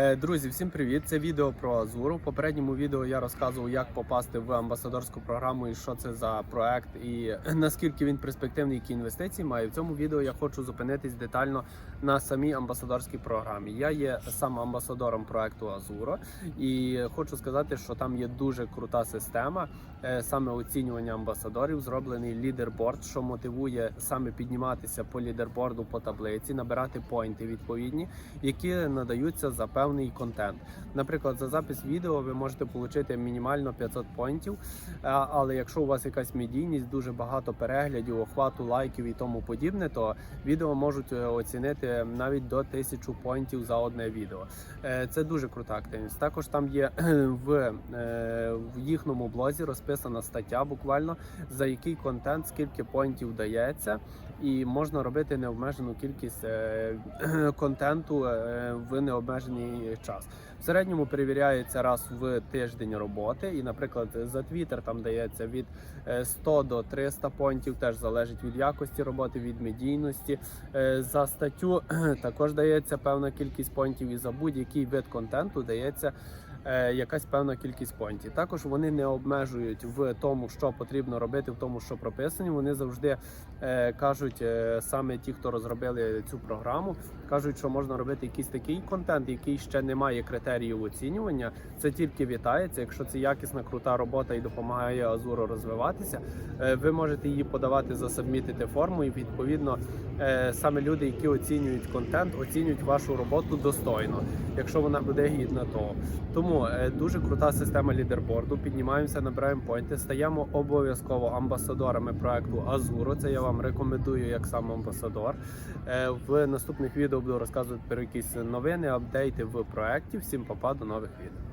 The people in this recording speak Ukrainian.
Е, Друзі, всім привіт! Це відео про Азуру. В попередньому відео я розказував, як попасти в амбасадорську програму і що це за проект, і наскільки він перспективний, які інвестиції має. В цьому відео я хочу зупинитись детально на самій амбасадорській програмі. Я є сам амбасадором проекту Азуро, і хочу сказати, що там є дуже крута система, е, саме оцінювання амбасадорів. Зроблений лідерборд, що мотивує саме підніматися по лідерборду по таблиці, набирати поінти відповідні, які надаються за певний контент. Наприклад, за запис відео ви можете отримати мінімально 500 поінтів, але якщо у вас якась медійність, дуже багато переглядів, охвату, лайків і тому подібне, то відео можуть е, оцінити навіть до 1000 поінтів за одне відео. Е, Це дуже крута активність. Також там є в, е, в їхньому блозі розписана стаття, буквально за який контент, скільки поінтів дається, і можна робити необмежену кількість е, контенту е, в час. В середньому перевіряється раз в тиждень роботи, і, наприклад, за Twitter там дається від е, 100 до 300 понтів, теж залежить від якості роботи, від медійності. Е, За статтю також дається певна кількість понтів, і за будь-який вид контенту дається. Е, Якась певна кількість понтів. Також вони не обмежують в тому, що потрібно робити, в тому, що прописані. Вони завжди е, кажуть, е, саме ті, хто розробили цю програму, кажуть, що можна робити якийсь такий контент, який ще не має критеріїв оцінювання. Це тільки вітається. Якщо це якісна крута робота і допомагає Азуру розвиватися, ви можете її подавати, засабмітити форму, і відповідно саме люди, які оцінюють контент, оцінюють вашу роботу достойно, якщо вона буде гідна того. Тому е, дуже крута система лідерборду. Піднімаємося, набираємо поінти, стаємо обов'язково амбасадорами проекту Азуро. Це я вам рекомендую як сам амбасадор. Е, В наступних відео буду розказувати про якісь новини, апдейти в проекті. Всім папа, до нових відео.